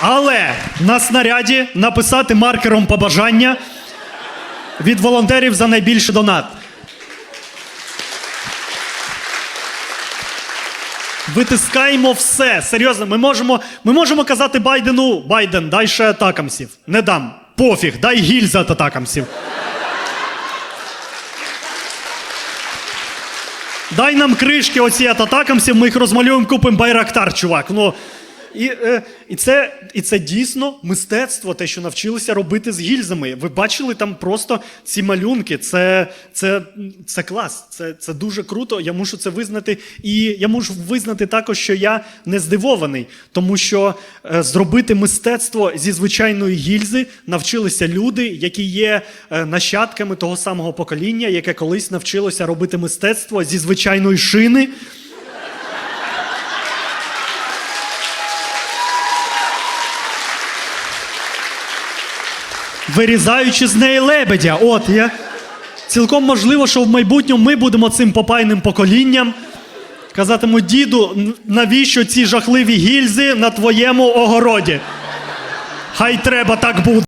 Але на снаряді написати маркером побажання від волонтерів за найбільший донат. Витискаємо все. Серйозно, ми можемо, ми можемо казати Байдену: Байден, дай ще атакамсів. Не дам. Пофіг, дай гільза атакамсів. Дай нам кришки оці атакамсів, ми їх розмалюємо, купимо байрактар, чувак. Ну, і, е, і, це, і це дійсно мистецтво, те, що навчилися робити з гільзами. Ви бачили там просто ці малюнки. Це, це, це клас, це, це дуже круто. Я мушу це визнати. І я мушу визнати також, що я не здивований, тому що е, зробити мистецтво зі звичайної гільзи навчилися люди, які є е, нащадками того самого покоління, яке колись навчилося робити мистецтво зі звичайної шини. Вирізаючи з неї лебедя. От я. Цілком можливо, що в майбутньому ми будемо цим попайним поколінням. Казатиму, діду, навіщо ці жахливі гільзи на твоєму огороді? Хай треба так буде.